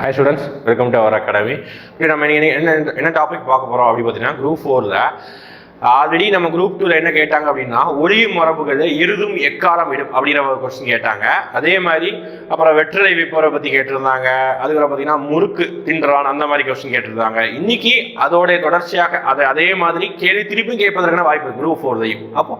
Hi students welcome to our academy இப்படி நம்ம இன்னைக்கு என்ன என்ன டாபிக் பார்க்க போகிறோம் அப்படின்னு பார்த்தீங்கன்னா குரூப் ஃபோரில் ஆல்ரெடி நம்ம குரூப் டூவில் என்ன கேட்டாங்க அப்படின்னா ஒளியும் மரபுகளில் இருதும் எக்காலம் இடும் அப்படிங்கிற ஒரு கொஸ்டின் கேட்டாங்க. அதே மாதிரி அப்புறம் வெற்றிலை விப்போரை பற்றி கேட்டிருந்தாங்க. அதுக்கப்புறம் பார்த்தீங்கன்னா முறுக்கு தின்றான் அந்த மாதிரி கொஸ்டின் கேட்டிருந்தாங்க. இன்னைக்கு அதோடைய தொடர்ச்சியாக அதை அதே மாதிரி கேள்வி திருப்பியும் கேட்பதற்கான வாய்ப்பு குரூப் ஃபோர்லையும் அப்போ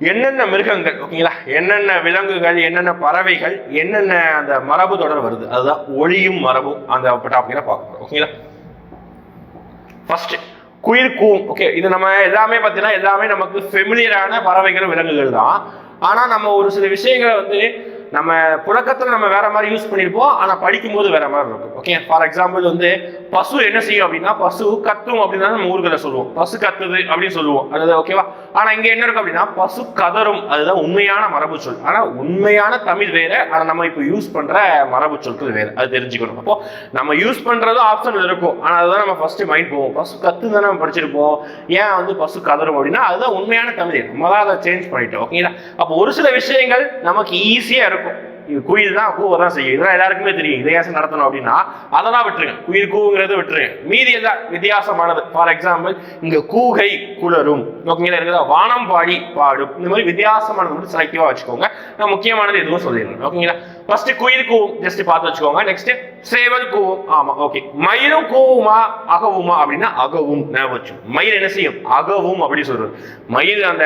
என்னென்ன மிருகங்கள் ஓகேங்களா? என்னென்ன விலங்குகள் என்னென்ன பறவைகள் என்னென்ன அந்த மரபு தொடர் வருது? அதுதான் ஒளியும் மரபும் அந்த டாபிக்ல பார்க்கணும் ஓகேங்களா? ஃபர்ஸ்ட் குயில் கூம் ஓகே. இது நம்ம எல்லாமே பார்த்தீங்கன்னா எல்லாமே நமக்கு ஃபெமிலியரான பறவைகள் விலங்குகள் தான். ஆனால் நம்ம ஒரு சில விஷயங்களை வந்து நம்ம புழக்கத்தில் நம்ம வேற மாதிரி யூஸ் பண்ணியிருப்போம் ஆனா படிக்கும்போது வேற மாதிரி இருக்கும். ஓகே ஃபார் எக்ஸாம்பிள் வந்து பசு என்ன செய்யும் அப்படின்னா பசு கத்தும் அப்படின்னா நம்ம ஊர்களை சொல்லுவோம். பசு கத்துது அப்படின்னு சொல்லுவோம். அது ஓகேவா ஆனால் இங்கே என்ன இருக்கும் அப்படின்னா பசு கதரும் அதுதான் உண்மையான மரபு சொல் ஆனால் உண்மையான தமிழ் வேற. ஆனால் நம்ம இப்போ யூஸ் பண்ணுற மரபு சொற்கள் வேறு. அது தெரிஞ்சுக்கணும். அப்போ நம்ம யூஸ் பண்ணுறதும் ஆப்ஷன் இருக்கும். ஆனால் அதுதான் நம்ம ஃபர்ஸ்ட் மைண்ட் போவோம் பசு கத்து தானே நம்ம படிச்சிருப்போம். ஏன் வந்து பசு கதரும் அப்படின்னா அதுதான் உண்மையான தமிழ். நம்ம தான் அதை சேஞ்ச் பண்ணிட்டோம். ஓகேங்களா அப்போ ஒரு சில விஷயங்கள் நமக்கு ஈஸியாக இருக்கும். குயில் தான் கூவ தான் செய்யும். இதெல்லாம் எல்லாருக்குமே தெரியும். இதை நடத்தணும் அப்படின்னா அதெல்லாம் விட்டுருங்க. குயில் கூவுங்கிறத விட்டுருங்க. மீதி எல்லாம் வித்தியாசமானது. ஃபார் எக்ஸாம்பிள் இங்க கூகை குளரும். ஓகேங்களா இருக்குதா? வானம் பாடி பாடும். இந்த மாதிரி வித்தியாசமானது மட்டும் செலக்டிவா வச்சுக்கோங்க. நான் முக்கியமானது எதுவும் சொல்லிடுறேன் ஓகேங்களா? ஃபர்ஸ்ட் குயில் கூவும். ஜஸ்ட் பார்த்து வச்சுக்கோங்க. நெக்ஸ்ட் சேவல் கூவும். ஆமா ஓகே மயிலும் கூவுமா அகவுமா அப்படின்னா அகவும். ஞாபகம் மயில் என்ன செய்யும்? அகவும் அப்படி சொல்றது. மயில் அந்த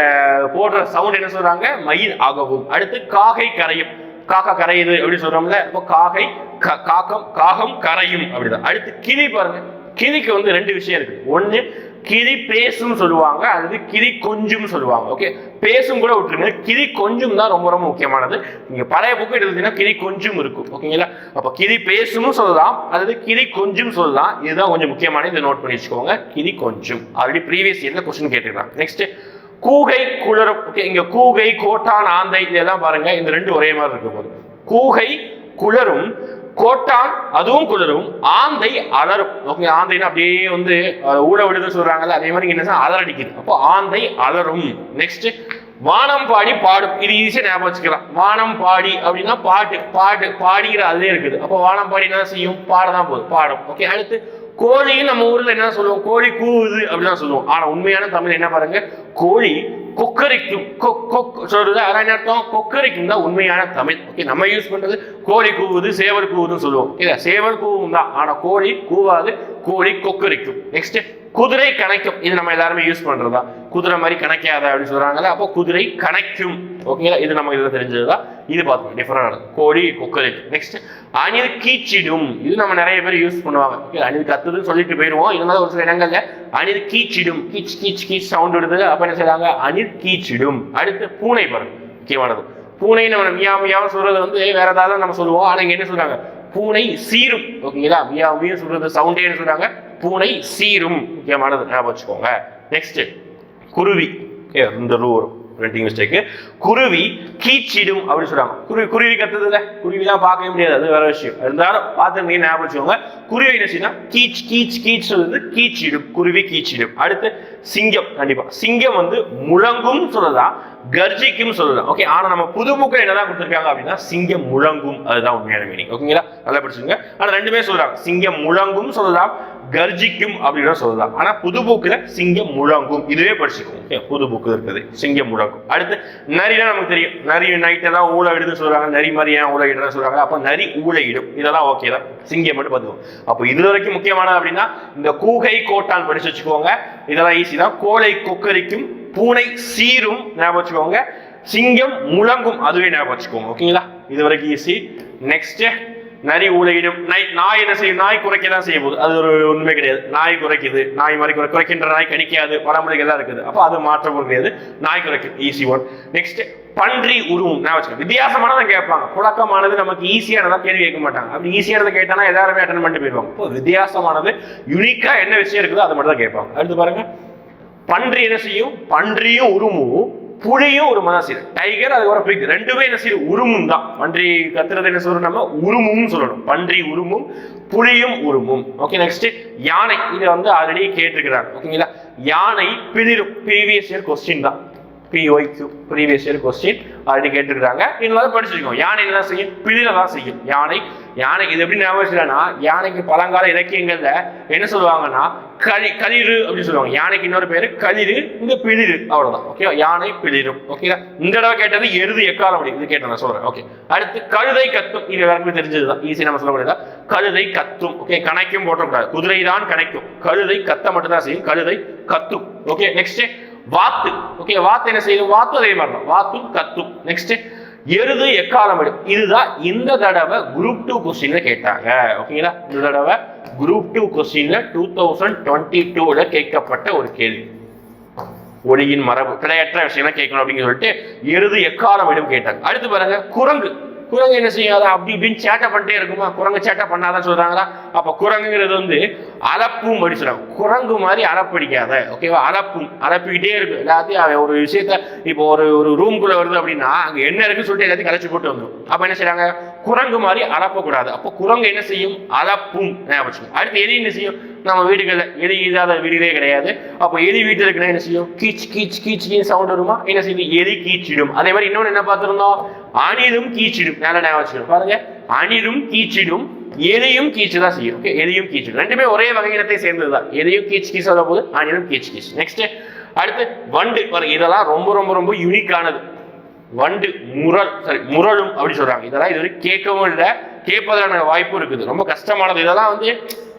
போடுற சவுண்ட் என்ன சொல்றாங்க? மயில் அகவும். அடுத்து காகை கரையும். காக்கா கரையுது அப்படின்னு சொல்றோம்ல இப்போ காகை க- காக்கம் காகம் கரையும் அப்படிதான். அடுத்து கிளி பாருங்க. கிளிக்கு வந்து ரெண்டு விஷயம் இருக்கு. ஒன்று கிளி பேசும் சொல்லுவாங்க அல்லது கிளி கொஞ்சம் சொல்லுவாங்க. ஓகே? பேசும் கூட விட்டுருங்க. கிளி கொஞ்சம் தான் ரொம்ப ரொம்ப முக்கியமானது. நீங்க பழைய புக்கு எடுத்தீங்கன்னா கிளி கொஞ்சம் இருக்கும். ஓகேங்களா? அப்ப கிளி பேசும் சொல்லலாம் அல்லது கிளி கொஞ்சம் சொல்லலாம் இதுதான் கொஞ்சம் முக்கியமானது. இதை நோட் பண்ணி வச்சுக்கோங்க. கிளி கொஞ்சம். ஆல்ரெடி ப்ரீவியஸ் இயர்ல கொஸ்டின் கேட்டுக்கலாம் நெக்ஸ்ட் கூகை குளரும் ஓகே இங்க கூகை கோட்டான் ஆந்தை இதெல்லாம் பாருங்க. இந்த ரெண்டு ஒரே மாதிரி இருக்கும் போது. கூகை குளரும் கோட்டான் அதுவும் குளரும் ஆந்தை அலரும் ஓகே ஆந்தைன்னு அப்படியே வந்து ஊழ ஊட விடுதுன்னு சொல்றாங்கல்ல அதே மாதிரி என்ன அலரடிக்குது அப்போ ஆந்தை அலரும் நெக்ஸ்ட் வானம் பாடி பாடும். இது ஈஸியாக ஞாபகம் வச்சுக்கலாம். வானம் பாடி அப்படின்னா பாட்டு பாட்டு பாடிக்கிற அதே இருக்குது. அப்போ வானம் பாடி என்ன செய்யும்? பாடதான் போகுது. பாடும். ஓகே அடுத்து கோழியும் நம்ம ஊர்ல என்ன சொல்லுவோம்? கோழி கூவுது அப்படின்னு சொல்லுவோம். ஆனா உண்மையான தமிழ் என்ன பாருங்க? கோழி கொக்கரிக்கும். சொல்றது அதான் என்ன அர்த்தம்? கொக்கரிக்கும் தான் உண்மையான தமிழ். ஓகே நம்ம யூஸ் பண்றது கோழி கூவுது சேவல் கூவுதுன்னு சொல்லுவோம். இல்லை சேவல் கூவும் தான். ஆனா கோழி கூவாது கோழி கொக்கரிக்கும். நெக்ஸ்ட் குதிரை கணக்கும் இது நம்ம எல்லாருமே யூஸ் பண்றதா குதிரை மாதிரி கணக்காத அப்படின்னு சொல்றாங்கல்ல அப்போ குதிரை கணக்கும். ஓகேங்களா இது நம்ம தெரிஞ்சது தான் இது பார்த்தோம் டிஃபரெண்ட் கோழி கொக்கரிக்கும் நெக்ஸ்ட் அணில் கீச்சிடும். இது நம்ம நிறைய பேர் யூஸ் பண்ணுவாங்க. Okay, அணில் கத்துதுன்னு சொல்லிட்டு போயிடுவோம் இருந்தாலும் ஒரு சில இடங்கள்ல அணில் கீச்சிடும். கீச் கீச் கீச் சவுண்ட் விடுது. அப்போ என்ன செய்றாங்க? அணில் கீச்சிடும். அடுத்து பூனை பாருங்க முக்கியமானது. பூனை நம்ம மியா மியாவும் சொல்றது வந்து வேற ஏதாவது நம்ம சொல்லுவோம். ஆனால் இங்கே என்ன சொல்றாங்க? பூனை சீரும். ஓகேங்களா மியா மியா சொல்றது சவுண்டேன்னு சொல்றாங்க. பூனை சீரும். முக்கியமானது. ஞாபகம் வச்சுக்கோங்க. நெக்ஸ்ட் குருவி. இந்த ரூ வரும் பிரிண்டிங் மிஸ்டேக் குருவி கீச்சிடும் அப்படின்னு சொல்றாங்க. குருவி குருவி கத்துதுல குருவி தான் பார்க்கவே முடியாது. அது வேற விஷயம். இருந்தாலும் பார்த்துருந்தீங்க ஞாபகம் வச்சுக்கோங்க. குருவி என்ன செய்யணும் கீச் கீச் கீச் சொல்றது கீச்சிடும். குருவி கீச்சிடும். அடுத்து சிங்கம் கண்டிப்பா. சிங்கம் வந்து முழங்கும் சொல்லலாம் கர்ஜிக்கும் சொல்லலாம் ஓகே ஆனா நம்ம புது என்னதான் கொடுத்துருக்காங்க அப்படின்னா சிங்கம் முழங்கும். அதுதான் உண்மையான மீனிங் ஓகேங்களா நல்லா படிச்சுங்க ஆனா ரெண்டுமே சொல்றாங்க. சிங்கம் முழங்கும் சொல்லலாம் கர்ஜிக்கும் அப்படின்னு சொல்லலாம் ஆனா புது புக்குல சிங்கம் முழங்கும். இதுவே படிச்சுக்கோங்க. ஓகே புது புக்கு இருக்குது. சிங்கம் முழங்கும். அடுத்து நரினா நமக்கு தெரியும். நரி நைட்டை தான் ஊழ சொல்றாங்க. நரி மாதிரி ஏன் ஊழ சொல்றாங்க. அப்போ நரி ஊழையிடும். இதெல்லாம் ஓகே தான். சிங்கம் மட்டும் பார்த்துக்கோங்க. அப்போ இது வரைக்கும் முக்கியமானது அப்படின்னா இந்த கூகை கோட்டான் படிச்சு வச்சுக்கோங்க. இதெல்லாம் ஈஸி தான். கோழை கொக்கரிக்கும் பூனை சீரும் ஞாபகம் வச்சுக்கோங்க. சிங்கம் முழங்கும். அதுவே ஞாபகம் வச்சுக்கோங்க. ஓகேங்களா இது வரைக்கும் ஈஸி நெக்ஸ்ட் நரி ஊழையிடும். நாய் நாய் என்ன செய்யும்? நாய் குறைக்க தான் செய்ய போகுது அது ஒரு உண்மை கிடையாது. நாய் குறைக்குது. நாய் மாதிரி குறை குறைக்கின்ற நாய் கணிக்காது. பழமொழிகள் தான் இருக்குது. அப்போ அது மாற்றம் கிடையாது. நாய் குறைக்கும் ஈஸி ஒன் நெக்ஸ்ட் பன்றி உருவம். நான் வச்சுக்கோங்க வித்தியாசமானதை கேட்பாங்க. புழக்கமானது நமக்கு ஈஸியானதா கேள்வி கேட்க மாட்டாங்க. அப்படி ஈஸியானதை கேட்டானா எல்லாருமே அட்டன் பண்ணிட்டு போயிடுவாங்க. இப்போ வித்தியாசமானது யூனிக்கா என்ன விஷயம் இருக்குதோ அதை மட்டும் தான் கேட்பாங்க. அடுத்து பாருங்க. பன்றி என்ன செய்யும்? பன்றியும் உருமும். புலியும் ஒரு மனசீர். டைகர் அதுக்கப்புறம் பிக் ரெண்டுமே என்ன செய்யும்? உருமும் தான். பன்றி கத்துறது என்ன சொல்றோம் நம்ம? உருமும் சொல்லணும். பன்றி உருமும் புலியும் உருமும். ஓகே நெக்ஸ்ட் யானை. இதை வந்து ஆல்ரெடி கேட்டிருக்கிறாங்க ஓகேங்களா யானை பிளிரும். ப்ரீவியஸ் இயர் கொஸ்டின் தான். PY previous year question already கேட்டிருக்கிறாங்க. இருந்தாலும் படிச்சிருக்கோம். யானை என்ன செய்யும்? பிளிரதான் செய்யும். யானை யானை இது எப்படி ஞாபகம் வச்சுக்கலாம்னா யானைக்கு பழங்கால இலக்கியங்கள்ல என்ன சொல்லுவாங்கன்னா களி களிறு அப்படின்னு சொல்லுவாங்க. யானைக்கு இன்னொரு பேரு களிறு இந்த பிளிரு அவ்வளவுதான். ஓகே யானை பிளிரும் ஓகே இந்த தடவை கேட்டது எருது எக்காலம் அப்படி இது கேட்டேன் நான் சொல்றேன் ஓகே அடுத்து கழுதை கத்தும். இது எல்லாருக்குமே தெரிஞ்சதுதான் ஈஸி நம்ம சொல்ல முடியாது? கழுதை கத்தும். ஓகே கணைக்கும் போட்டக்கூடாது. குதிரை தான் கணைக்கும். கழுதை கத்த மட்டும்தான் செய்யும். கழுதை கத்தும். ஓகே நெக்ஸ்ட் வாத்து. ஓகே வாத்து என்ன செய்யும்? வாத்து அதே மாதிரி தான் வாத்தும் கத்தும். நெக்ஸ்ட் எருது எக்காலம் எடுக்கும் இதுதான் இந்த தடவை குரூப் டூ கொஸ்டின்ல கேட்டாங்க. ஓகேங்களா இந்த தடவை குரூப் டூ கொஸ்டின்ல டூ தௌசண்ட் டுவெண்ட்டி டூல கேட்கப்பட்ட ஒரு கேள்வி. ஒளியின் மரபு கிடையற்ற விஷயம்லாம் கேட்கணும் அப்படின்னு சொல்லிட்டு எருது எக்காலம் இடம் கேட்டாங்க. அடுத்து பாருங்க குரங்கு. குரங்கு என்ன செய்யாத? அப்படி இப்படின்னு சேட்டை பண்ணிட்டே இருக்குமா? குரங்கு சேட்டை பண்ணாதான் சொல்றாங்களா? அப்ப குரங்குங்கிறது வந்து அலப்பும் அப்படி சொல்றாங்க. குரங்கு மாதிரி அலப்படிக்காத ஓகேவா அலப்பும். அலப்பிக்கிட்டே இருக்கு. எல்லாத்தையும் அவன் ஒரு விஷயத்த இப்போ ஒரு ஒரு ரூம்குள்ள வருது அப்படின்னா அங்க என்ன இருக்குன்னு சொல்லிட்டு எல்லாத்தையும் கலைச்சு போட்டு வந்துடும் அப்ப என்ன செய்யறாங்க குரங்கு மாதிரி அலப்பக்கூடாது. அப்போ குரங்கு என்ன செய்யும்? அலப்பும். வச்சுக்கோங்க. அடுத்து எலி என்ன செய்யும்? நம்ம வீடுகளில் எலி இல்லாத வீடுகளே கிடையாது. அப்போ எலி வீட்டில் இருக்குன்னா என்ன செய்யும்? கீச் கீச் கீச் கீச் சவுண்ட் வருமா? என்ன செய்யுது எலி கீச்சிடும். அதே மாதிரி இன்னொன்று என்ன பார்த்துருந்தோம்? அணிலும் கீச்சிடும். நல்லா ஞாபகம் வச்சுக்கணும். பாருங்க. அணிலும் கீச்சிடும். எலியும் கீச்சு தான் செய்யும். ஓகே எலியும் கீச்சு ரெண்டுமே ஒரே வகையினத்தை சேர்ந்தது தான் எலியும் கீச் கீச் சொல்ல போது அணிலும் கீச் கீச். நெக்ஸ்ட் அடுத்து வண்டு. இதெல்லாம் ரொம்ப ரொம்ப ரொம்ப யூனிக்கானது வண்டு முரல் சாரி முரலும் அப்படி சொல்றாங்க. இதெல்லாம் இது வரைக்கும் கேட்கவும் இல்லை. கேட்பதற்கான வாய்ப்பும் இருக்குது. ரொம்ப கஷ்டமானது. இதெல்லாம் வந்து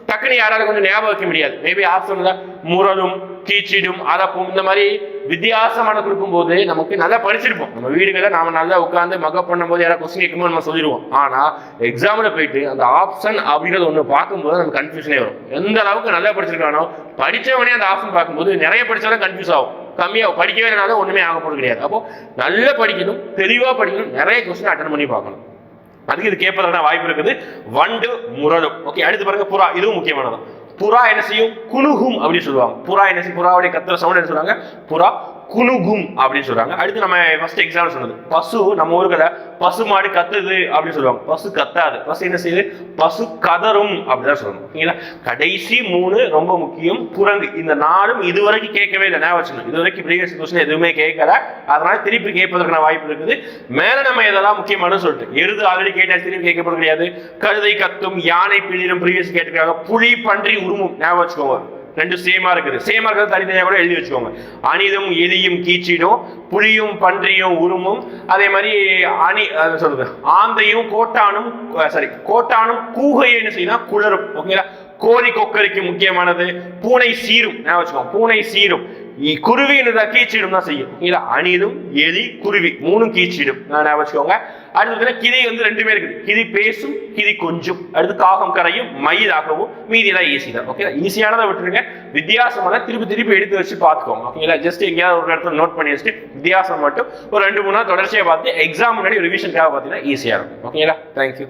டக்குனு யாராலும் கொஞ்சம் ஞாபகம் வைக்க முடியாது. மேபி ஆப்ஷன்ல முரலும் கீச்சிடும் அரப்பும் இந்த மாதிரி வித்தியாசமான கொடுக்கும்போது நமக்கு நல்லா படிச்சிருப்போம். நம்ம வீடுகளில் நாம நல்லா உட்காந்து மக்கப் பண்ணும்போது யாராவது கொஸ்டின் கேட்கும்போது நம்ம சொல்லிடுவோம். ஆனா எக்ஸாமில் போயிட்டு அந்த ஆப்ஷன் அப்படிங்கிறது ஒன்று பார்க்கும்போது நமக்கு கன்ஃபியூஷனே வரும். எந்த அளவுக்கு நல்லா படிச்சிருக்கானோ படித்தவனே அந்த ஆப்ஷன் பார்க்கும்போது நிறைய படித்தாலும் கன்ஃபியூஸ் ஆகும். கம்மியாக படிக்கவே இல்லைனாலும் ஒன்றுமே ஆக போகிறது கிடையாது. அப்போ நல்லா படிக்கணும் தெளிவாக படிக்கணும் நிறைய கொஸ்டின் அட்டன் பண்ணி பார்க்கணும். அதுக்கு இது கேட்பதற்கான வாய்ப்பு இருக்குது. வண்டு முரடும். ஓகே அடுத்து பாருங்க புறா. இதுவும் முக்கியமானது. புறா என்ன செய்யும்? குணுகும் அப்படின்னு சொல்லுவாங்க. புறா என்ன செய்யும்? புறாவுடைய கத்துற சவுண்ட் என்ன சொல்லுவாங்க? புறா குணுகும் அப்படின்னு சொல்றாங்க. அடுத்து நம்ம ஃபர்ஸ்ட் எக்ஸாம்பிள் சொன்னது. பசு நம்ம ஊர்களை பசு மாடு கத்துது அப்படின்னு சொல்லுவாங்க. பசு கத்தாது. பசு என்ன செய்யுது? பசு கதரும் அப்படிதான் சொல்லணும். ஓகேங்களா கடைசி மூணு ரொம்ப முக்கியம். குரங்கு. இந்த நாளும் இதுவரைக்கும் கேட்கவே இல்லை. நான் வச்சுக்கணும். இதுவரைக்கும் ப்ரீவியஸ் கொஸ்டின் எதுவுமே கேட்கல. அதனால திருப்பி கேட்பதற்கான வாய்ப்பு இருக்குது. மேல நம்ம இதெல்லாம் முக்கியமான சொல்லிட்டு. எருது ஆல்ரெடி கேட்டால் திருப்பி கேட்கப்பட கிடையாது. கழுதை கத்தும் யானை பிளிரும் ப்ரீவியஸ் கேட்டிருக்காங்க புலி பன்றி உருமும் ஞாபகம் வச்சுக்கோங்க. ரெண்டு சேமா இருக்குது. சேமா இருக்கிறது தனித்தனியாக கூட எழுதி வச்சுக்கோங்க. அணிதும் எலியும் கீச்சிடும் புலியும் பன்றியும் உருமும். அதே மாதிரி அணி அது சொல்றது? ஆந்தையும் கோட்டானும் சாரி கோட்டானும் கூகை என்ன செய்யணும் குளரும் ஓகேங்களா கோழி கொக்கரிக்கு முக்கியமானது. பூனை சீரும். வச்சுக்கோங்க. பூனை சீரும். குருவி என்ற கீச்சிடும் தான் செய்யும். இல்ல அணிலும் எலி குருவி மூணும் கீச்சிடும். நான் வச்சுக்கோங்க அடுத்து கிளி வந்து ரெண்டுமே இருக்குது. கிளி பேசும் கிளி கொஞ்சம். அடுத்து காகம் கரையும் மயிலாகவும் மீதி எல்லாம் ஈஸி தான். ஓகே ஈஸியானதை விட்டுருங்க. வித்தியாசமான திருப்பி திருப்பி எடுத்து வச்சு பார்த்துக்கோங்க. ஓகேங்களா ஜஸ்ட் எங்கேயாவது ஒரு இடத்துல நோட் பண்ணி வச்சுட்டு வித்தியாசம் மட்டும் ஒரு ரெண்டு மூணு நாள் தொடர்ச்சியாக பார்த்து எக்ஸாம் முன்னாடி ரிவிஷனுக்காக பார்த்தீங்கன்னா ஈஸியாக இருக்கும். ஓகேங்களா தேங்க்யூ